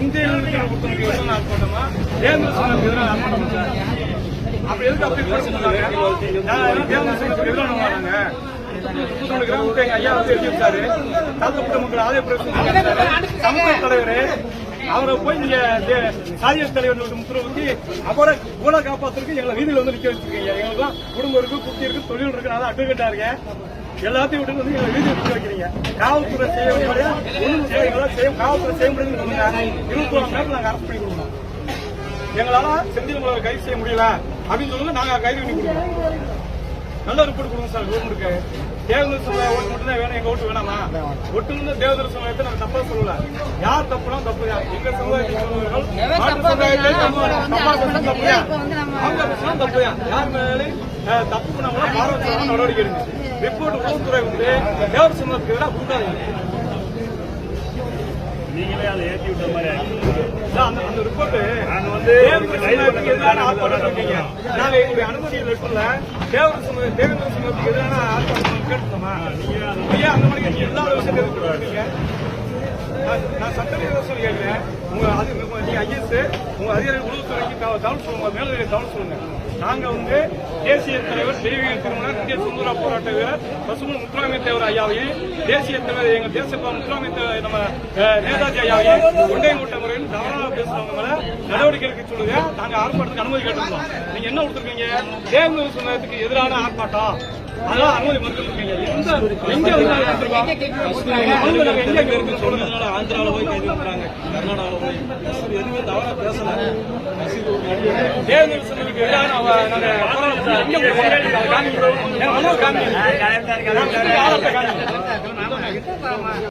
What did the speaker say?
செந்தில் ஒருத்தனுக்கு எதிரான ஆர்ப்பாட்டமா தேர்தல் சொன்னதுக்கு எதிரான ஆர்ப்பாட்டமா சார் அப்ப எதுக்கு அப்படி பேச சொன்னாங்க? நான் தேர்தல் சொன்னதுக்கு வராங்க முன்னூறு கிராம் ஐயா வந்து எழுதி வச்சாரு. தாழ்த்தப்பட்ட மக்கள் ஆதாய சமூக தலைவர். அவரை போய் நீங்க தே- சாதிய தலைவர் முத்திர ஊத்தி அவரை கூட காப்பாத்துறதுக்கு எங்களை வீதியில் வந்து நிக்க வச்சிருக்கீங்க. எங்களுக்குலாம் குடும்பம் இருக்கு குட்டி இருக்கு தொழில் இருக்கு நான் அட்வொகேட்டா இருக்கேன். எல்லாத்தையும் விட்டு வந்து எங்களை வீதியில் நிக்க வைக்கிறீங்க. காவல்துறை செய்ய வேண்டிய ஒண்ணும் செய்ய செய்ய காவல்துறை செய்ய முடியும்னு சொல்லுங்க இருபத்தி ஒரு மணி நேரத்தில் நாங்க அரசு பண்ணி கொடுக்கணும். எங்களால செந்தில் மலரை கைது செய்ய முடியல அப்படின்னு சொல்லுங்க நாங்க கைது பண்ணி கொடுக்கணும். நல்ல ரிப்போர்ட் கொடுங்க சார் கவர்மெண்ட்டுக்கு தேர்தல் ஓட்டு மட்டும் தான் வேணும் எங்க ஓட்டு வேணாமா ஒட்டுமொத்த தேவதர் சமுதாயத்தை நாங்க தப்பா சொல்லல. யார் தப்புனா தப்பு எங்க சமுதாயத்தை தப்பு யார் அஹ், தப்பு பண்ணவங்கள பாரபட்சமான நடவடிக்கை எடுங்க. ரிப்போர்ட் உளவுத்துறை வந்து தேவர் சமுதாயத்துக்கு எதிராக கொடுக்காதீங்க நீங்களே அதை ஏற்றி விட்ட மாதிரி அந்த அந்த ரிப்போர்ட் நாங்க வந்து ஆர்ப்பாட்டம் இருக்கீங்க நாங்க எங்களுடைய அனுமதி லெட்டர்ல தேவேந்திர சமுதாய தேவேந்திர சமுதாயத்துக்கு எதிரான ஆர்ப்பாட்டம் கேட்டுக்கோமா நீங்க அந்த மாதிரி எல்லா விஷயத்தையும் கொடுக்குறீங்க நான் நான் சட்டவிரோத சொல்லி கேட்கிறேன். உங்க அது நீங்க ஐஎஸ் உங்க அதிகாரி உளவுத்துறைக்கு கவனம் சொல்லுங்க. மேல்நிலை கவனம் சொல்லுங்க. நாங்க வந்து தேசிய தலைவர் தெய்வீக திருமணம் இந்திய சுதந்திர போராட்ட வீரர் பசுமன் முத்துராமி தேவர் ஐயாவையும் தேசிய தலைவர் எங்க தேச முத்துராமி தேவர் நம்ம நேதாஜி ஐயாவையும் கொண்டை மூட்டை முறையில் தவறாக பேசுறவங்க மேல நடவடிக்கை எடுக்க சொல்லுங்க. நாங்க ஆர்ப்பாட்டத்துக்கு அனுமதி கேட்டிருந்தோம் நீங்க என்ன கொடுத்துருக்கீங்க? தேர்தல் சமுதாயத்துக்கு எதிரான ஆர்ப்பாட்டம் அதெல்லாம் அனுமதி மறுத்துருக்கீங்க எந்த எங்க நாங்க எங்க இருக்குன்னு சொல்லுங்க. ஆந்திராவில் போய் கைது பண்றாங்க கர்நாடகாவில் போய். எதுவுமே தவறா பேசல. தேர்தல் எதிரான நாங்க காமி